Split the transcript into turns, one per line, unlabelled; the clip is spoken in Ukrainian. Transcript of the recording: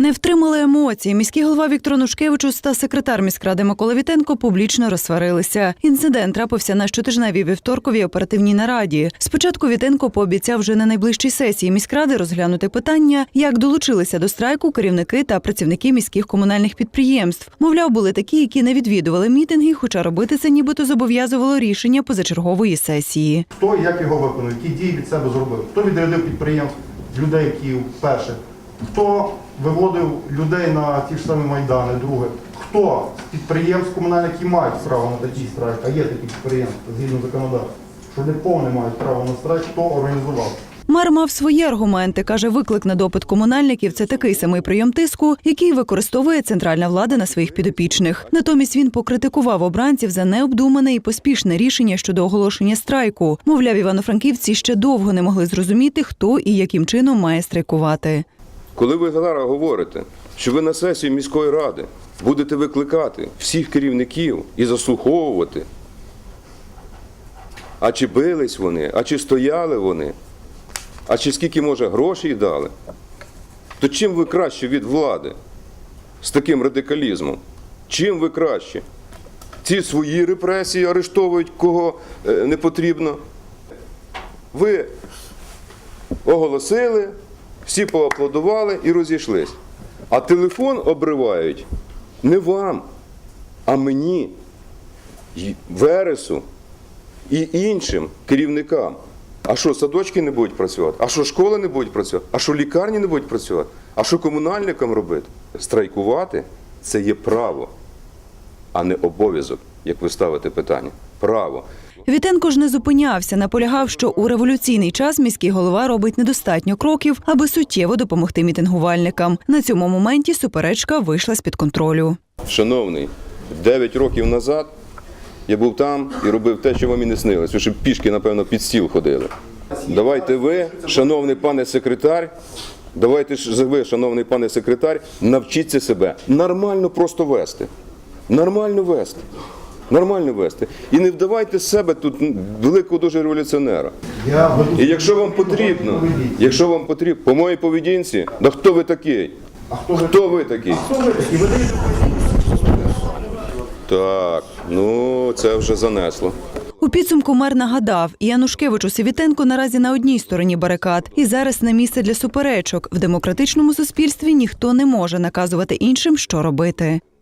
Не втримали емоцій. Міський голова Віктор Нушкевичус та секретар міськради Микола Вітенко публічно розсварилися. Інцидент трапився на щотижневій вівторковій оперативній нараді. Спочатку Вітенко пообіцяв вже на найближчій сесії міськради розглянути питання, як долучилися до страйку керівники та працівники міських комунальних підприємств. Мовляв, були такі, які не відвідували мітинги, хоча робити це нібито зобов'язувало рішення позачергової сесії.
Хто як його виконує, які дії від себе зробив, хто відрядив підприємств, людей в Київ перше, хто виводив людей на ті ж самі майдани, друге, хто з підприємств комунальних, які мають право на такий страйк, а є такі підприємства згідно законодавства, що не повне мають право на страйк, хто організував.
Мер мав свої аргументи. каже, виклик на допит комунальників це такий самий прийом тиску, який використовує центральна влада на своїх підопічних. Натомість він покритикував обранців за необдумане і поспішне рішення щодо оголошення страйку. Мовляв, івано-франківці ще довго не могли зрозуміти, хто і яким чином має страйкувати.
Коли ви зараз говорите, що ви на сесії міської ради будете викликати всіх керівників і заслуховувати, а чи бились вони, а чи стояли вони, а чи скільки може грошей дали, то чим ви краще від влади з таким радикалізмом? Чим ви краще? Ці свої репресії арештовують кого е, не потрібно. Ви оголосили, всі поаплодували і розійшлись. А телефон обривають не вам, а мені, й- Вересу і іншим керівникам. А що, садочки не будуть працювати? А що школи не будуть працювати? А що лікарні не будуть працювати? А що комунальникам робити? Страйкувати це є право, а не обов'язок, як ви ставите питання. Право.
Вітенко ж не зупинявся, наполягав, що у революційний час міський голова робить недостатньо кроків, аби суттєво допомогти мітингувальникам. На цьому моменті суперечка вийшла з під контролю.
Шановний, 9 років назад я був там і робив те, що вам і не снилось. Ще пішки, напевно, під стіл ходили. Давайте ви, шановний пане секретар, давайте ж ви, шановний пане секретар, навчіться себе нормально просто вести. Нормально вести. Нормально вести. І не вдавайте себе тут великого дуже революціонера. І якщо вам потрібно, якщо вам потрібно, по моїй поведінці, да хто ви такий?
Хто ви?
Такий? Так, ну це вже занесло.
У підсумку мер нагадав, і Янушкевичус і Вітенко наразі на одній стороні барикад, і зараз не місце для суперечок. В демократичному суспільстві ніхто не може наказувати іншим, що робити.